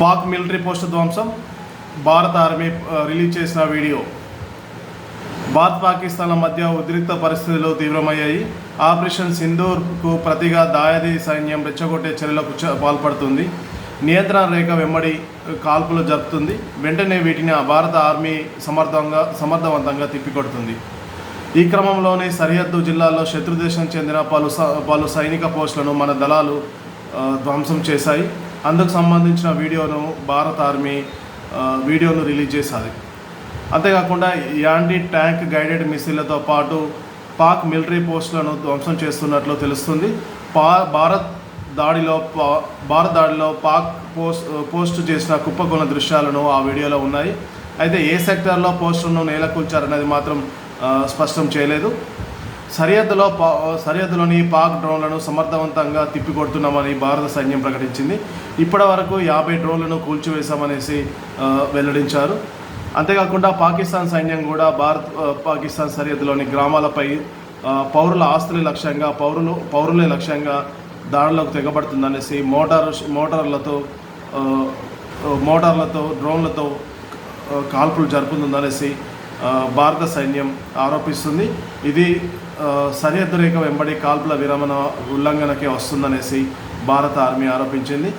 Pak military post ధ్వంసం భారత army release చేసిన వీడియో. భారత్ పాకిస్తాన్ల మధ్య ఉద్రిక్త పరిస్థితులు తీవ్రమయ్యాయి. ఆపరేషన్ సింధూర్కు ప్రతిగా దాయాది సైన్యం రెచ్చగొట్టే చర్యలకు పాల్పడుతుంది. నియంత్రణ రేఖ వెంబడి కాల్పులు జరుపుతుంది. వెంటనే వీటిని భారత ఆర్మీ సమర్థంగా సమర్థవంతంగా తిప్పికొడుతుంది. ఈ క్రమంలోనే సరిహద్దు జిల్లాల్లో శత్రుదేశం చెందిన పలు పలు సైనిక పోస్టులను మన దళాలు ధ్వంసం చేశాయి. అందుకు సంబంధించిన వీడియోను భారత ఆర్మీ వీడియోను రిలీజ్ చేశారు అంతేకాకుండా యాంటీ ట్యాంక్ గైడెడ్ మిసైళ్ళతో పాటు పాక్ మిలిటరీ పోస్టులను ధ్వంసం చేస్తున్నట్లు తెలుస్తుంది. పా భారత్ దాడిలో పా భారత్ దాడిలో పాక్ పోస్ట్ పోస్ట్ చేసిన కుప్పకొన దృశ్యాలను ఆ వీడియోలో ఉన్నాయి. అయితే ఏ సెక్టార్లో పోస్టులను నేలకూల్చారనేది మాత్రం స్పష్టం చేయలేదు. సరిహద్దులో పా సరిహద్దులోని పాక్ డ్రోన్లను సమర్థవంతంగా తిప్పికొడుతున్నామని భారత సైన్యం ప్రకటించింది. ఇప్పటి వరకు యాభై డ్రోన్లను కూల్చివేశామనేసి వెల్లడించారు. అంతేకాకుండా పాకిస్తాన్ సైన్యం కూడా భారత్ పాకిస్తాన్ సరిహద్దులోని గ్రామాలపై పౌరుల ఆస్తుల లక్ష్యంగా పౌరులు పౌరులే లక్ష్యంగా దాడులకు తెగబడుతుందనేసి మోటార్ మోటార్లతో మోటార్లతో డ్రోన్లతో కాల్పులు జరుపుతుందనేసి భారత సైన్యం ఆరోపిస్తుంది. ఇది సరిహద్దు రేఖ వెంబడి కాల్పుల విరమణ ఉల్లంఘనకే వస్తుందనేసి భారత ఆర్మీ ఆరోపించింది.